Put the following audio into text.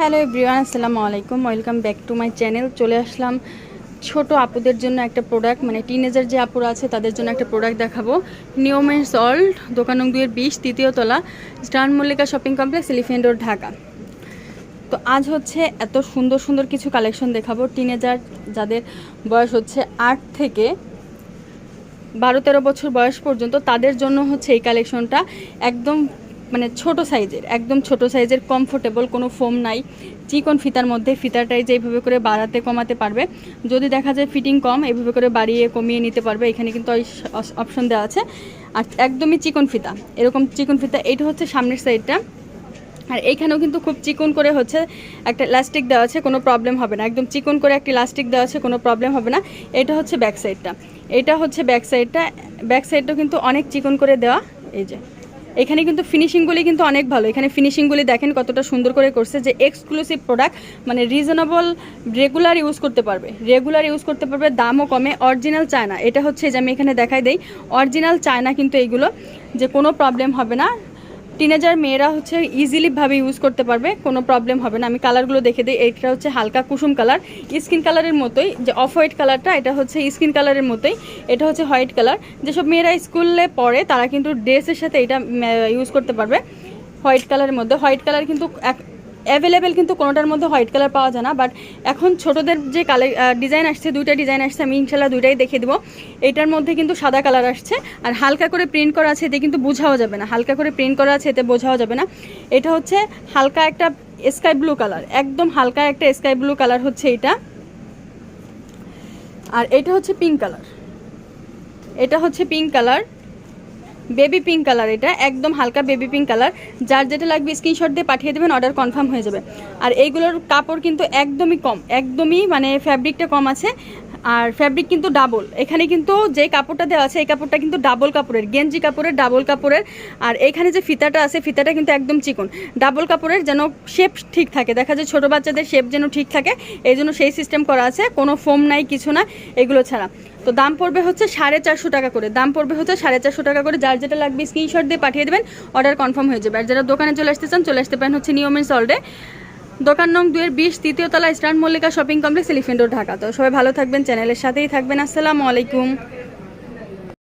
Hello everyone আসসালামু আলাইকুম welcome back to my channel চলে আসলাম ছোট আপুদের জন্য একটা প্রোডাক্ট মানে টিনেজার যে আপুরা আছে, তাদের জন্য একটা প্রোডাক্ট দেখাবো। নিয়মের সল্ট দোকান দুইয়ের বিশ তৃতীয় তলা star Mallika shopping complex elephant road Dhaka. তো আজ হচ্ছে এত সুন্দর সুন্দর কিছু কালেকশন দেখাবো। টিনেজার যাদের বয়স হচ্ছে আট থেকে বারো, তেরো বছর বয়স পর্যন্ত, তাদের জন্য হচ্ছে এই কালেকশনটা একদম মানে ছোট সাইজের, একদম ছোট সাইজের কমফোর্টেবল কোনো ফোম নাই। চিকন ফিতার মধ্যে ফিতাটাই যে এইভাবে করে বাড়াতে কমাতে পারবে। যদি দেখা যায় ফিটিং কম এইভাবে করে বাড়িয়ে কমিয়ে নিতে পারবে। এখানে কিন্তু ওই অপশন দেওয়া আছে। আর একদমই চিকন ফিতা, এরকম চিকন ফিতা এইটা হচ্ছে সামনের সাইডটা আর এইখানেও কিন্তু খুব চিকন করে হচ্ছে একটা লাস্টিক দেওয়া আছে, কোনো প্রবলেম হবে না। একদম চিকন করে একটা লাস্টিক দেওয়া আছে, কোনো প্রবলেম হবে না। এটা হচ্ছে ব্যাক সাইডটা এটা হচ্ছে ব্যাক সাইডটা ব্যাক সাইডটাও কিন্তু অনেক চিকন করে দেওয়া। এই যে। এখানে কিন্তু ফিনিশিংগুলি কিন্তু অনেক ভালো। এখানে ফিনিশিংগুলি দেখেন কতটা সুন্দর করে করছে যে এক্সক্লুসিভ প্রোডাক্ট মানে রিজনেবল রেগুলার ইউজ করতে পারবে। রেগুলার ইউজ করতে পারবে, দামও কমে। অরিজিনাল চায়না, এটা হচ্ছে যে আমি এখানে দেখাই দেই। অরিজিনাল চায়না কিন্তু এইগুলো, যে কোনো প্রবলেম হবে না। টিনেজার মেয়েরা হচ্ছে ইজিলিভাবে ইউজ করতে পারবে, কোনো প্রবলেম হবে না। আমি কালারগুলো দেখে দিই, এটা হচ্ছে হালকা কুসুম কালার স্কিন কালারের মতোই, যে অফ হোয়াইট কালারটা এটা হচ্ছে স্কিন কালারের মতোই, এটা হচ্ছে হোয়াইট কালার যেসব মেয়েরা স্কুলে পড়ে, তারা কিন্তু ড্রেসের সাথে এটা ইউজ করতে পারবে। হোয়াইট কালারের মধ্যে হোয়াইট কালার কিন্তু অ্যাভেলেবেল কিন্তু কোনোটার মধ্যে হোয়াইট কালার পাওয়া যায় না বাট এখন ছোটোদের যে কালার ডিজাইন আসছে, দুইটা ডিজাইন আসছে, আমি ইনশাল্লাহ দুইটাই দেখিয়ে দেবো। এটার মধ্যে কিন্তু সাদা কালার আসছে, আর হালকা করে প্রিন্ট করা আছে, এতে কিন্তু বোঝাও যাবে না। হালকা করে প্রিন্ট করা আছে, এতে বোঝাও যাবে না। এটা হচ্ছে হালকা একটা স্কাই ব্লু কালার একদম হালকা একটা স্কাই ব্লু কালার হচ্ছে এটা। আর এটা হচ্ছে পিঙ্ক কালার এটা হচ্ছে pink colour baby pink colour এটা, একদম হালকা বেবি পিঙ্ক কালার। যার যেটা লাগবে স্ক্রিনশট দিয়ে পাঠিয়ে দেবেন, অর্ডার কনফার্ম হয়ে যাবে। আর এইগুলোর কাপড় কিন্তু একদমই কম, একদমই মানে ফ্যাব্রিকটা কম আছে। আর ফ্যাব্রিক কিন্তু ডাবল এখানে কিন্তু যে কাপড়টা দেওয়া আছে, এই কাপড়টা কিন্তু ডাবল কাপড়ের, গেঞ্জি কাপড়ের ডাবল কাপড়ের। আর এখানে যে ফিতাটা আছে, ফিতাটা কিন্তু একদম চিকন। ডাবল কাপড়ের যেন শেপ ঠিক থাকে, দেখা যায় ছোটো বাচ্চাদের শেপ যেন ঠিক থাকে, এই জন্য সেই সিস্টেম করা আছে, কোনো ফোম নাই, কিছু না এগুলো ছাড়া। তো দাম পড়বে হচ্ছে সাড়ে চারশো টাকা করে, দাম পড়বে হচ্ছে সাড়ে চারশো টাকা করে, যার যেটা লাগবে স্ক্রিনশট দিয়ে পাঠিয়ে দেবেন অর্ডার কনফার্ম হয়ে যাবে। আর যারা দোকানে চলে আসতে চান, চলে আসতে পারেন হচ্ছে নিয়মের সল্ডে দোকান নং দুয়ের বিশ, তৃতীয় তলা start Mallika shopping complex, elephant Dhaka. তো সবাই ভালো থাকবেন, চ্যানেলের সাথেই থাকবেন। আসসালামু আলাইকুম।